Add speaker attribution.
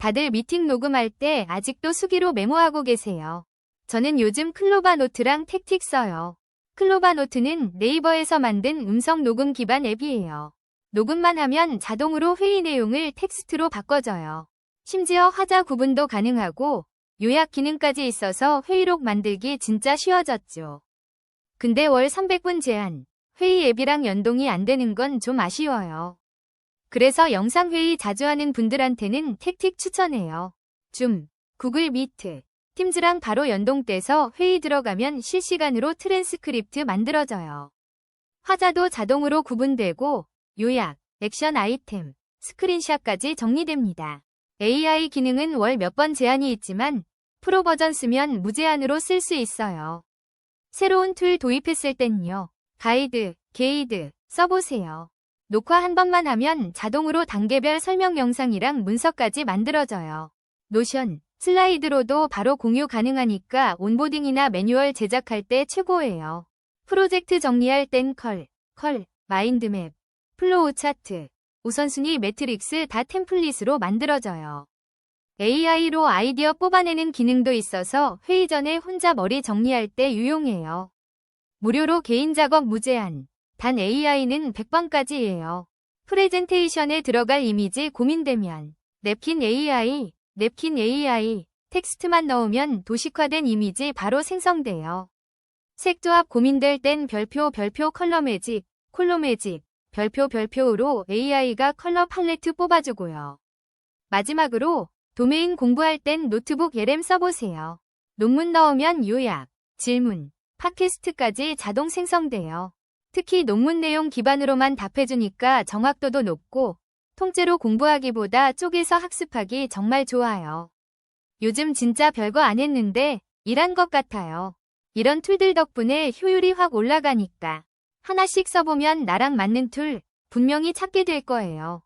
Speaker 1: 다들 미팅 녹음할 때 아직도 수기로 메모하고 계세요. 저는 요즘 클로바 노트랑 택틱 써요. 클로바 노트는 네이버에서 만든 음성 녹음 기반 앱이에요. 녹음만 하면 자동으로 회의 내용을 텍스트로 바꿔줘요. 심지어 화자 구분도 가능하고 요약 기능까지 있어서 회의록 만들기 진짜 쉬워졌죠. 근데 월 300분 제한, 회의 앱이랑 연동이 안 되는 건 좀 아쉬워요. 그래서 영상회의 자주 하는 분들한테는 택틱 추천해요. 줌, 구글 미트, 팀즈랑 바로 연동돼서 회의 들어가면 실시간으로 트랜스크립트 만들어져요. 화자도 자동으로 구분되고 요약, 액션 아이템, 스크린샷까지 정리됩니다. AI 기능은 월 몇 번 제한이 있지만 프로 버전 쓰면 무제한으로 쓸 수 있어요. 새로운 툴 도입했을 땐요. 가이드, 게이드 써보세요. 녹화 한 번만 하면 자동으로 단계별 설명 영상이랑 문서까지 만들어져요. 노션, 슬라이드로도 바로 공유 가능하니까 온보딩이나 매뉴얼 제작할 때 최고예요. 프로젝트 정리할 땐 컬, 컬, 마인드맵, 플로우 차트, 우선순위 매트릭스 다 템플릿으로 만들어져요. AI로 아이디어 뽑아내는 기능도 있어서 회의 전에 혼자 머리 정리할 때 유용해요. 무료로 개인 작업 무제한. 단 AI는 100번까지예요. 프레젠테이션에 들어갈 이미지 고민되면 냅킨 AI, 냅킨 AI, 텍스트만 넣으면 도식화된 이미지 바로 생성돼요. 색조합 고민될 땐 별표 별표 컬러 매직, 콜로 매직, 별표 별표로 AI가 컬러 팔레트 뽑아주고요. 마지막으로 도메인 공부할 땐 노트북 LM 써보세요. 논문 넣으면 요약, 질문, 팟캐스트까지 자동 생성돼요. 특히 논문 내용 기반으로만 답해주니까 정확도도 높고 통째로 공부하기보다 쪼개서 학습하기 정말 좋아요. 요즘 진짜 별거 안 했는데 일한 것 같아요. 이런 툴들 덕분에 효율이 확 올라가니까 하나씩 써보면 나랑 맞는 툴 분명히 찾게 될 거예요.